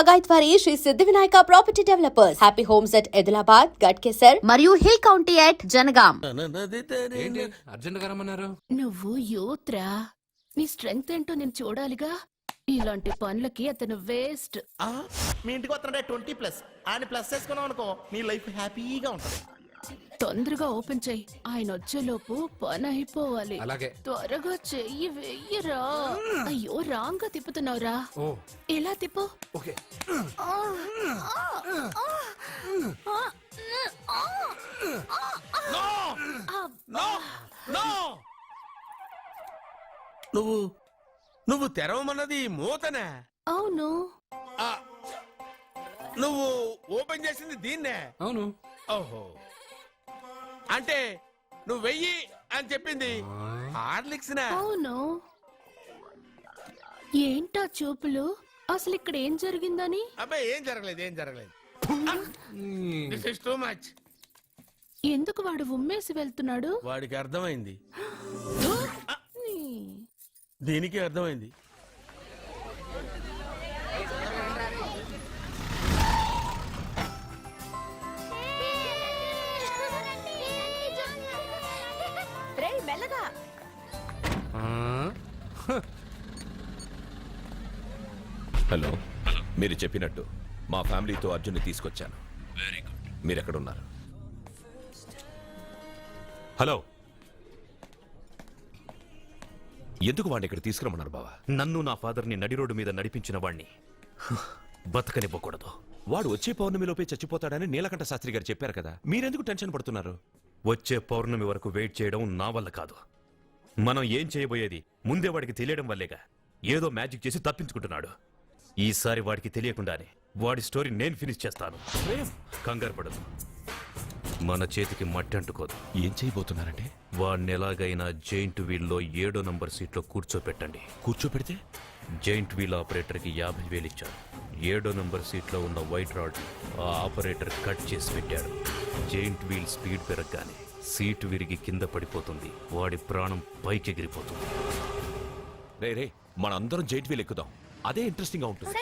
పగాయత్వారి Shri Siddhi Vinayaka property developers. Happy homes at Edilabad Ghatkesar మరియు hill county at Jangaon ఏంటి? అర్జెంట్గా రమ్మన్నారు నువ్వు యూత్ రా నీ స్ట్రెంగ్త్ ఏంటో నేను చూడాలిగా? ఇలాంటి పనులకి అతను వేస్ట్ ఆ, మీ ఇంటికి వస్తున్నాడే ట్వంటీ ప్లస్. ఆయన ప్లస్ చేసుకున్నాం అనుకో నీ లైఫ్ హ్యాపీగా ఉంటుంది. తొందరగా ఓపెన్ చెయ్యి ఆయన వచ్చేలోపు పని అయిపోవాలి అలాగే. త్వరగా చెయ్యి వెయ్యరా. అయ్యో రాంగ్గా తిప్పుతున్నావురా. ఓ. ఎలా తిప్పు? ఓకే. నో! నువ్వు నువ్వు తెరవమన్నది మూతనే. అవును. ఆ, నువ్వు ఓపెన్ చేసింది దీన్నే. అవును. ఓహో. అంటే నువ్వు వెయ్యి అని చెప్పింది. హార్లిక్స్ అవును. ఏంటా చూపులు? అసలు ఇక్కడ ఏం జరిగిందని? అబ్బాయి ఏం జరగలేదు ఏం జరగలేదు. దిస్ ఇస్ టూ మచ్ ఎందుకు వాడు ఉమ్మేసి వెళ్తున్నాడు? వాడికి అర్థమైంది. దీనికి అర్థమైంది. హలో మీరు చెప్పినట్టు మా ఫ్యామిలీతో అర్జున్ని తీసుకొచ్చాను. వెరీ గుడ్ మీరు ఎక్కడున్నారు హలో. ఎందుకు వాడిని ఇక్కడ తీసుకురమ్మన్నారు బావా? నన్ను నా ఫాదర్ని నడి రోడ్డు మీద నడిపించిన వాణ్ణి. బతకనివ్వకూడదు. వాడు వచ్చే పౌర్ణమిలోపే చచ్చిపోతాడని నీలకంఠ శాస్త్రి గారు చెప్పారు కదా. మీరెందుకు టెన్షన్ పడుతున్నారు? వచ్చే పౌర్ణమి వరకు వెయిట్ చేయడం నా వల్ల కాదు. మనం ఏం చేయబోయేది ముందే వాడికి తెలియడం వల్లేగా. ఏదో మ్యాజిక్ చేసి తప్పించుకుంటున్నాడు. ఈసారి వాడికి తెలియకుండానే వాడి స్టోరీ నేను ఫినిష్ చేస్తాను. కంగారు పడదు. మన చేతికి మట్టి అంటుకోదు. ఏం చేయబోతున్నారంటే? వాడిని ఎలాగైనా జైంట్ వీల్లో ఏడో నంబర్ సీట్లో కూర్చోపెట్టండి. కూర్చోపెడితే? జైంట్ వీల్ ఆపరేటర్కి యాభై వేలు ఇచ్చారు. ఏడో నంబర్ సీట్లో ఉన్న వైట్ రాడ్ ఆ ఆపరేటర్ కట్ చేసి పెట్టాడు. జైంట్ వీల్ స్పీడ్ పెరగగానే సీటు విరిగి కింద పడిపోతుంది. వాడి ప్రాణం పైకి ఎగిరిపోతుంది రే రే మనందరం జైంట్ వీల్ ఎక్కుదాం. అదే ఇంట్రెస్టింగ్గా ఉంటుంది.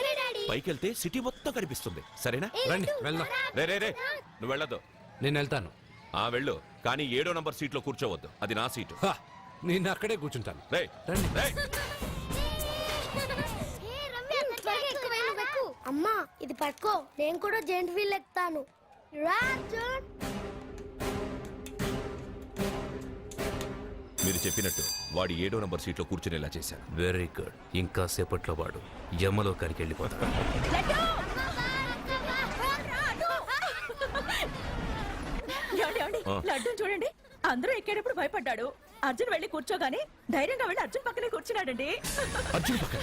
పైకి వెళ్తే సిటీ మొత్తం కనిపిస్తుంది. సరేనా? రండి. వెళ్దాం. రే రే రే నువ్వు వెళ్ళదు నేను వెళ్తాను. ఆ వెళ్ళు. కానీ ఏడో నంబర్ సీట్లో కూర్చోవద్దు. అది నా సీటు. హా, నేను అక్కడే కూర్చుంటాను. రే రండి. రే. అమ్మా ఇది పట్టుకో. నేను కూడా జెంట్ వీల్ ఎక్కుతాను. రా అర్జున్ మీరు చెప్పినట్టు వాడి ఏడో నంబర్ సీట్లో కూర్చునేలా చేశాను. Very good. ఇంకా సేపట్లో వాడు యమలోకానికి వెళ్ళిపోతాడు. చూడండి. అందరూ ఎక్కేటప్పుడు భయపడ్డాడు. అర్జున్ వెళ్ళి కూర్చోగానే ధైర్యంగా వెళ్ళి అర్జున్ పక్కనే కూర్చున్నాడండి. అర్జున్ పక్కన.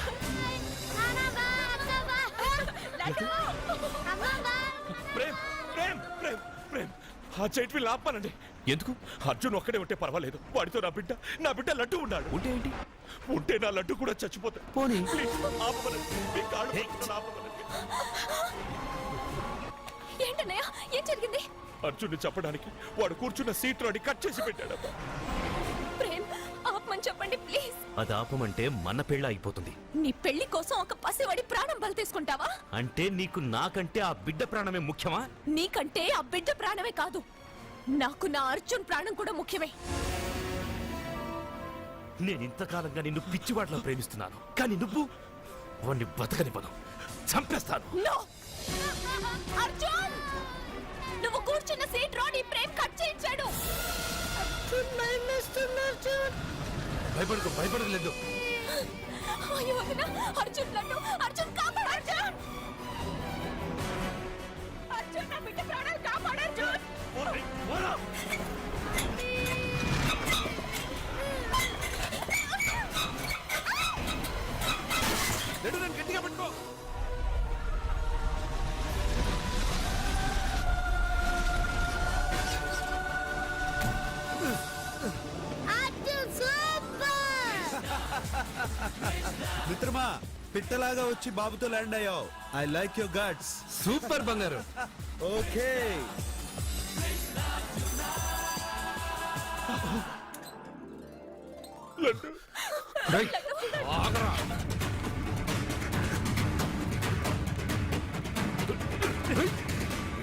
ప్రేమ్! ఆ జైంట్ వీల్ ఆపానండి ఎందుకు? అర్జున్ ఒక్కడే ఉంటే పర్వాలేదు. వాడితో నా బిడ్డ నా బిడ్డ లడ్డు ఉన్నాడు. ఉంటే ఏంటి? ఉంటే నా లడ్డు కూడా చచ్చిపోతా పోనీ. ఏంటన్నయ్య? ఏం జరిగింది? అర్జున్ చెప్పడానికి వాడు కూర్చున్న సీట్ రోని కట్ చేసి పెట్టాడు ప్రేమ్ ఆపమని చెప్పండి ప్లీజ్. అది ఆపమంటే మన పెళ్ళ అయిపోతుంది. నీ పెళ్ళి కోసం ఒక పసివాడి ప్రాణం బలి తీసుకుంటావా అంటే నీకు నాకంటే ఆ బిడ్డ ప్రాణమే ముఖ్యమా? నీకంటే ఆ బిడ్డ ప్రాణమే కాదు. నాకు నా అర్జున్ ప్రాణం కూడా ముఖ్యమే. నేను ఇంతకాలంగా నిన్ను పిచ్చివాడ్లా ప్రేమిస్తున్నాను. కానీ నువ్వు వాణ్ణి బతకనివ్వను. చంపేస్తాను. నో! అర్జున్! నువ్వు కూర్చున్న సీట్ రోడ్ ఈ ప్రేమ్ కట్ చేయించాడు. భయపడకు భయపడలేదు. అయ్యో వదిన, అర్జున్ లడ్డు అర్జున్ కాపాడు అర్జున్! అర్జున్ నా బిడ్డ ప్రాణాలు కాపాడు అర్జున్! పిట్టలాగా వచ్చి బాబుతో ల్యాండ్ అయ్యావు? I like your guts super బంగారు. ఓకే.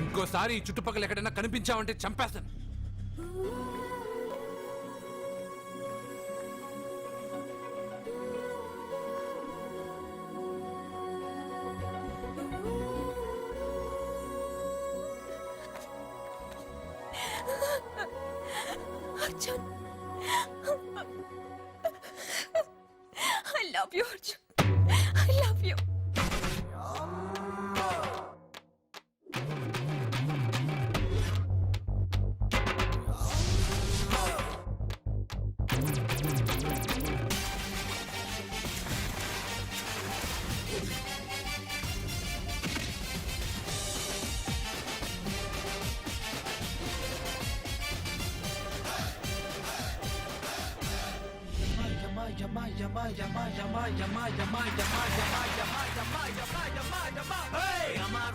ఇంకోసారి ఈ చుట్టుపక్కల ఎక్కడైనా కనిపించావంటే చంపేస్తాను. ఐ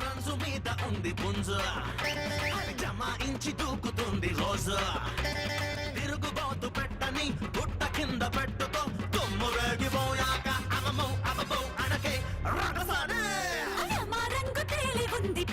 రంజు మీద ఉంది పుంజు అది జమాయించి దూకుతుంది రోజు తిరుగుబోతు పెట్టని గుట్ట కింద పెట్టుకో తుమ్ము రేగిపోయాక అవమో అవమో అనకే రగసానే మా రంగు తేలి ఉంది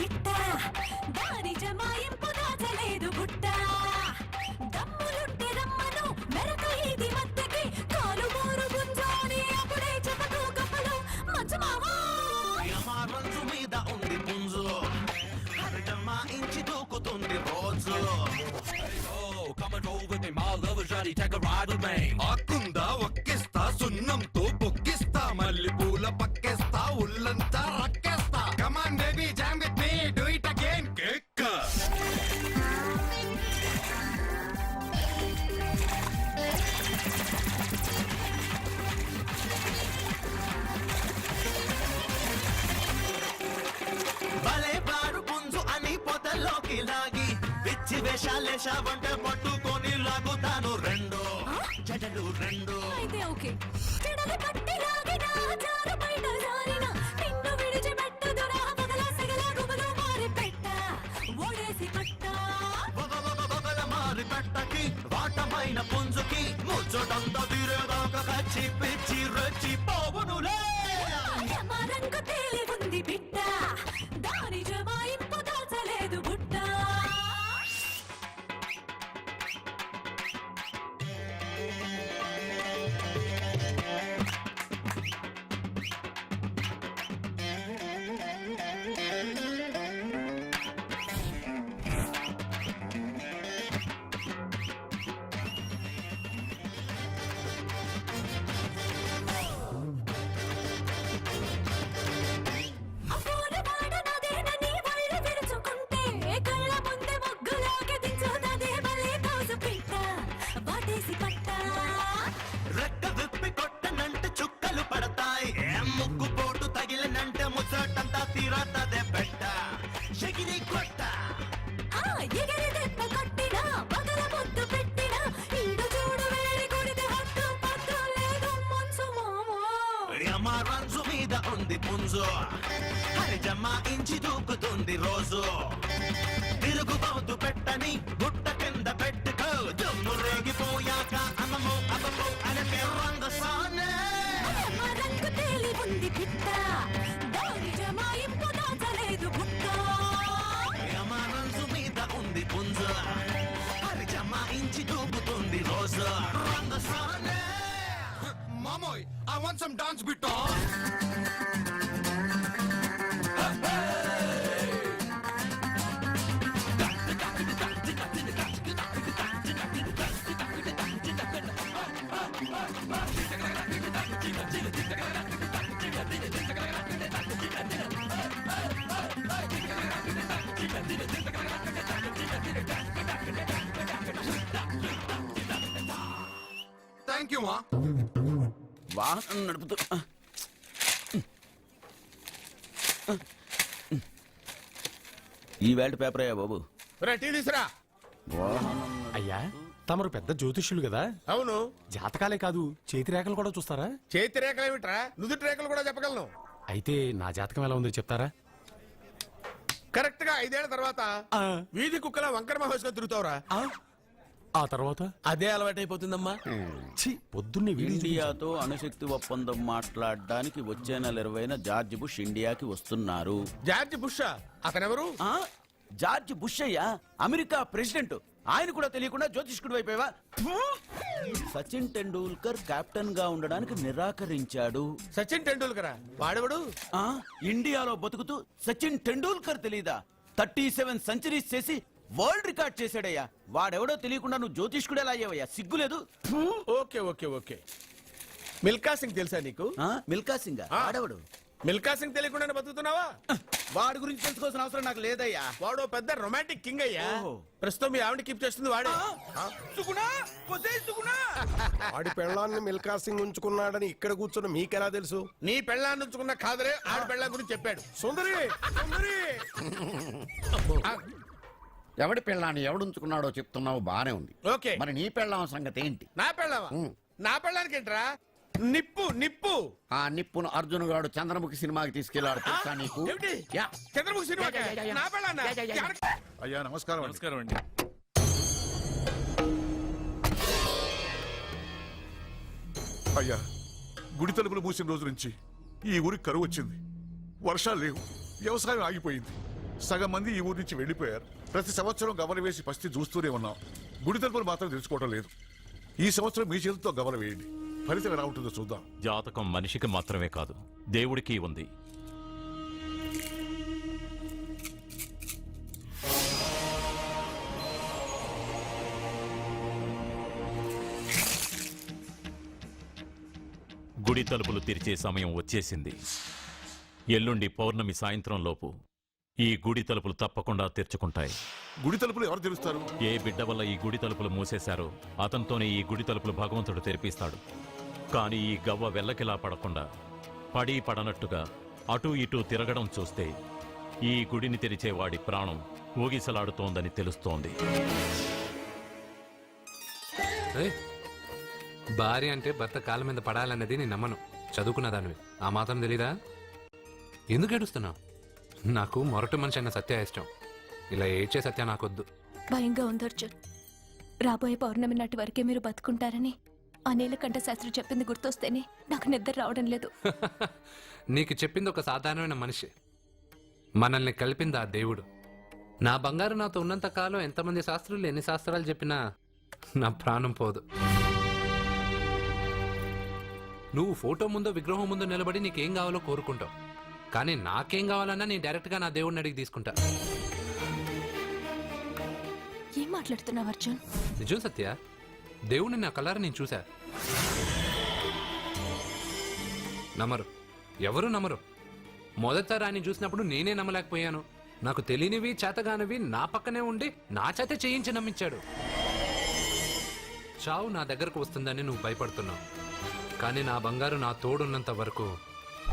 పిచ్చి వేషాలేశావంటే పట్టుకొని లాగుతాను. రెండు జడలు రెండు. అయితే ఓకే. చెడలు పట్టి లాగిన జారు బయట జారిన. నిన్ను విడిచిపెట్టదురా పగల సగల గుబలు మారి పెట్ట ఓడేసి పట్ట. బొగల మారి పెట్టకి వాటమైన పుంజుకి ముచ్చటంతా తీరేదాకా కచ్చి పిచ్చి రెచ్చి పోవునులే. రంగు తేలి వాటేసి పట్ట. రెక్క విప్పి కొట్టనంటే చుక్కలు పడతాయి. ఏం ముగ్గు పోటు తగిలినంటే ముచ్చటంతా తీరతదే పెట్ట. షగిరి కొట్ట. ఆ ఎగిరి దెబ్బ కొట్టినా పగల ముద్దు పెట్టినా ఈడు చూడు వేడి కొడితే హద్దు పద్దు లేదు మంచు మామా. యమరంజు మీద ఉంది పుంజు. హరి జమాయించి దూకుతుంది రోజు. తిరుగుబోతు పెట్టని మామోయ్ ఐ వాంట్ సమ్ వాహనం నడుపుతూ ఈ వేల్ట్ పేపర్ అయ్యా బాబు. టీ తీసురా. అయ్యా తమరు పెద్ద జ్యోతిష్యులు కదా? అవును. జాతకాలే కాదు చేతి రేఖలు కూడా చూస్తారా? చేతి రేఖలు ఏమిట్రా? నుదుటి రేఖలు కూడా చెప్పగలను. అయితే నా జాతకం ఎలా ఉందో చెప్తారా? కరెక్ట్గా ఐదేళ్ళ తర్వాత ఆ, వీధి కుక్కల వంకర మహేష్గా తిరుగుతావురా. ఆ, తర్వాత? అదే అలవాటైపోతుందమ్మా. ఛీ, పొద్దున్నే వీడియో చూపించాను. ఇండియాతో అణుశక్తి ఒప్పందం మాట్లాడడానికి వచ్చే నెల ఇరవైన జార్జ్ బుష్ ఇండియాకి వస్తున్నారు. జార్జ్ బుషా అతనెవరు? ఆ? జార్జ్ బుష్ అయ్యా? America president. ఆయన కూడా తెలియకుండా జ్యోతిష్కుడు వైపోయావా సచిన్ టెండూల్కర్ కెప్టెన్గా ఉండడానికి నిరాకరించాడు. సచిన్ టెండూల్కరా? వాడెవడు? ఆ? ఇండియాలో బతుకుతూ సచిన్ టెండూల్కర్ తెలీదా? థర్టీ సెవెన్ సెంచరీస్ చేసి వరల్డ్ రికార్డ్ చేశాడయ్యా. వాడెవడో తెలియకుండా నువ్వు జ్యోతిష్కుడు ఎలా అయ్యావయ్యా సిగ్గులేదు okay okay okay. Milkha Singh తెలుసా నీకు? ఆ, మిల్కా సింగ్? ఆ. వాడెవడు? మిల్కా సింగ్ తెలియకుండా బతుకుతున్నావా? వాడి గురించి తెలుసుకోవాల్సిన అవసరం నాకు లేదయ్యా. వాడు ఓ పెద్ద రొమాంటిక్ కింగ్ అయ్యా. ప్రస్తుతం మీ ఆవిడ కీప్ చేస్తుంది వాడే. సుగుణా? ఒసేయ్ సుగుణా! ఆడి పెళ్ళాన్ని మిల్కా సింగ్ ఉంచుకున్నాడని ఇక్కడ కూర్చున్న మీకెలా తెలుసు? నీ పెళ్ళాన్ని ఉంచుకున్న కాదరే ఆడ పెళ్ళాం గురించి చెప్పాడు. సుందరి! సుందరి! ఎవడి పెళ్ళాన్ని ఎవడుంచుకున్నాడో చెప్తున్నావు? బానే ఉంది. ఓకే. మరి నీ పెళ్ళాం సంగతి ఏంటి? నా పెళ్ళావా నా పెళ్ళానికి ఏంట్రా? నిప్పు నిప్పు. ఆ నిప్పును అర్జున్ గాడు చంద్రముఖి సినిమాకి తీసుకెళ్ళాడు తెలుసా నీకు? ఏమిటి? యా. చంద్రముఖి సినిమా నా పెళ్ళాన్నా అయ్యా నమస్కారం నమస్కారం అండి. అయ్యా గుడి తలుపులు మూసిన రోజు నుంచి ఈ ఊరికి కరువు వచ్చింది. వర్షాలు లేవు. వ్యవసాయం ఆగిపోయింది. సగం మంది ఈ ఊరి నుంచి వెళ్ళిపోయారు. ప్రతి సంవత్సరం గమన వేసి పస్తి చూస్తూనే ఉన్నాం. గుడి తలుపులు మాత్రం తెలుసుకోవడం లేదు. ఈ సంవత్సరం మీ చేతితో గమన వేయండి. ఫలితం ఎలా ఉంటుందో చూద్దాం. జాతకం మనిషికి మాత్రమే కాదు దేవుడికి ఉంది. గుడి తలుపులు తెరిచే సమయం వచ్చేసింది. ఎల్లుండి పౌర్ణమి సాయంత్రం లోపు. ఈ గుడి తలుపులు తప్పకుండా తెరుచుకుంటాయి. గుడి తలుపులు ఎవరు తెలుస్తారు ఏ బిడ్డ వల్ల ఈ గుడి తలుపులు మూసేశారో అతనితోనే ఈ గుడి తలుపులు భగవంతుడు తెరిపిస్తాడు. కానీ ఈ గవ్వ వెల్లకిలా పడకుండా పడి పడనట్టుగా అటూ ఇటూ తిరగడం చూస్తే ఈ గుడిని తెరిచే వాడి ప్రాణం ఊగిసలాడుతోందని తెలుస్తోంది. ఏయ్, భార్య అంటే భర్త కాళ్ళ మీద పడాలన్నది నేను నమ్మను. చదువుకున్న దానివి. ఆ మాత్రం తెలీదా? ఎందుకు ఏడుస్తున్నావు? నాకు మొరటి మనిషి అన్న సత్య ఇష్టం. ఇలా ఏడ్చే సత్య నాకొద్దు. భయంగా ఉంది అర్జున్. రాబోయే పౌర్ణమి నాటి వరకే మీరు బతుకుంటారని ఆ నీలకంఠ శాస్త్రి చెప్పింది గుర్తొస్తేనే నాకు నిద్ర రావడం లేదు. నీకు చెప్పింది ఒక సాధారణమైన మనిషి. మనల్ని కలిపింది ఆ దేవుడు. నా బంగారు నాతో ఉన్నంత కాలం ఎంతమంది శాస్త్రులు ఎన్ని శాస్త్రాలు చెప్పినా నా ప్రాణం పోదు. నువ్వు ఫోటో ముందో విగ్రహం ముందో నిలబడి నీకేం కావాలో కోరుకుంటావు. కానీ నాకేం కావాలన్నా నేను డైరెక్ట్గా నా దేవుడిని అడిగి తీసుకుంటా. ఏం మాట్లాడుతున్నావు అర్జున్? నిజం సత్య దేవుడిని నా కలర్ నేను చూసా. నమ్మరు. ఎవరు నమ్మరు? మొదట రాని చూసినప్పుడు నేనే నమ్మలేకపోయాను. నాకు తెలియనివి చేతగానివి నా పక్కనే ఉండి నా చేత చేయించి నమ్మించాడు. చావు నా దగ్గరకు వస్తుందని నువ్వు భయపడుతున్నావు. కానీ నా బంగారు నా తోడున్నంత వరకు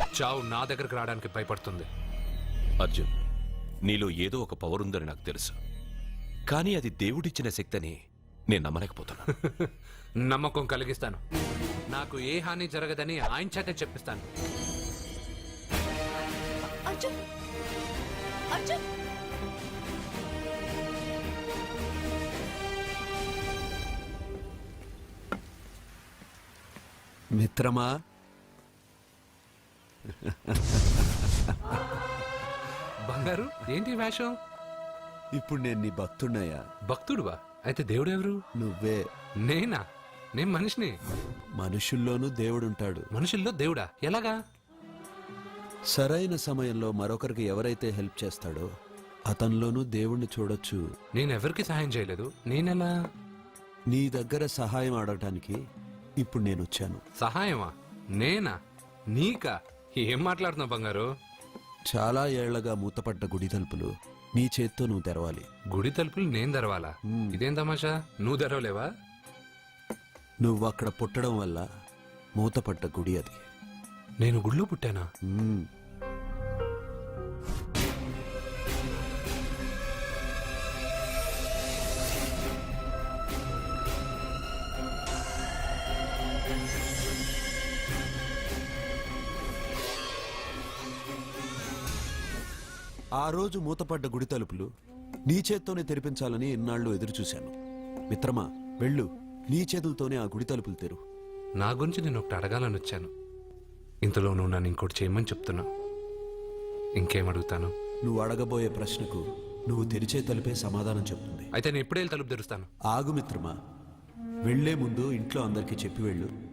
చావు నా దగ్గరకు రావడానికి భయపడుతుంది. అర్జున్ నీలో ఏదో ఒక పవర్ ఉందని నాకు తెలుసు. కానీ అది దేవుడిచ్చిన శక్తిని నేను నమ్మలేకపోతున్నా. నమ్మకం కలిగిస్తాను. నాకు ఏ హాని జరగదని ఆయన చేత చెప్పిస్తాను. అర్జున్! అర్జున్! మిత్రమా? బంగారు ఏంటి వేషం? ఇప్పుడు నేను నీ భక్తున్నయ్యా భక్తుడువా? అయితే దేవుడు ఎవరు నువ్వే. నేనా? నేను మనిషిని. మనుషుల్లోనూ దేవుడుంటాడు. మనుషుల్లో దేవుడా? ఎలాగా? సరైన సమయంలో మరొకరికి ఎవరైతే హెల్ప్ చేస్తాడో అతనిలోనూ దేవుణ్ణి చూడొచ్చు. నేను ఎవరికి సహాయం చేయలేదు? నేనెలా? నీ దగ్గర సహాయం అడగటానికి ఇప్పుడు నేను వచ్చాను సహాయమా? నేనా? నీకా? ఏం మాట్లాడుతున్నావు బంగారు? చాలా ఏళ్ళగా మూతపడ్డ గుడి తలుపులు నీ చేత్తో నువ్వు తెరవాలి. గుడి తలుపులు నేను తెరవాలా. ఇదేం తమాషా? నువ్వు తెరవలేవా? నువ్వు అక్కడ పుట్టడం వల్ల మూతపడ్డ గుడి అది. నేను గుళ్ళో పుట్టానా? ఆ రోజు మూతపడ్డ గుడి తలుపులు నీ చేత్తోనే తెరిపించాలని ఇన్నాళ్ళు ఎదురు చూశాను మిత్రమా వెళ్ళు. నీ చేతులతోనే ఆ గుడి తలుపులు తెరు. నా గురించి నేను ఒకటి అడగాలని వచ్చాను. ఇంతలో నువ్వు నన్ను ఇంకోటి చేయమని చెప్తున్నావు. ఇంకేం అడుగుతాను? నువ్వు అడగబోయే ప్రశ్నకు నువ్వు తెరిచే తలుపే సమాధానం చెప్తుంది. అయితే నేను ఎప్పుడే తలుపు తెరుస్తాను? ఆగు మిత్రమా. వెళ్ళే ముందు ఇంట్లో అందరికీ చెప్పి వెళ్ళు.